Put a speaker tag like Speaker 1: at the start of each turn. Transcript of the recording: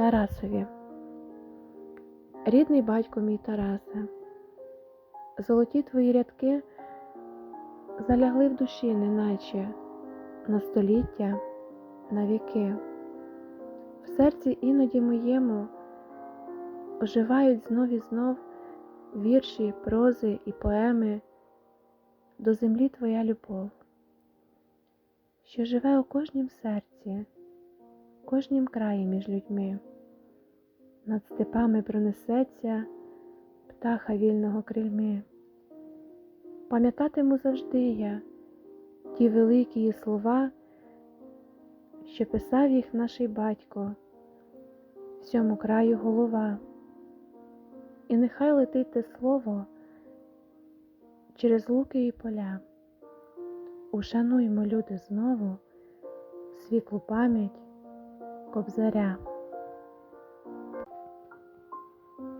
Speaker 1: Тарасові. Рідний батько мій Тарасе, золоті твої рядки залягли в душі, неначе на століття, на віки. В серці іноді моєму оживають знов і знов вірші, прози і поеми до землі твоя любов, що живе у кожнім серці, кожнім краї між людьми. Над степами пронесеться птаха вільного крильми. Пам'ятатиму завжди я ті великі слова, що писав їх наш батько, всьому краю голова. І нехай летить те слово через луки і поля. Ушануймо, люди, знову світлу пам'ять кобзаря.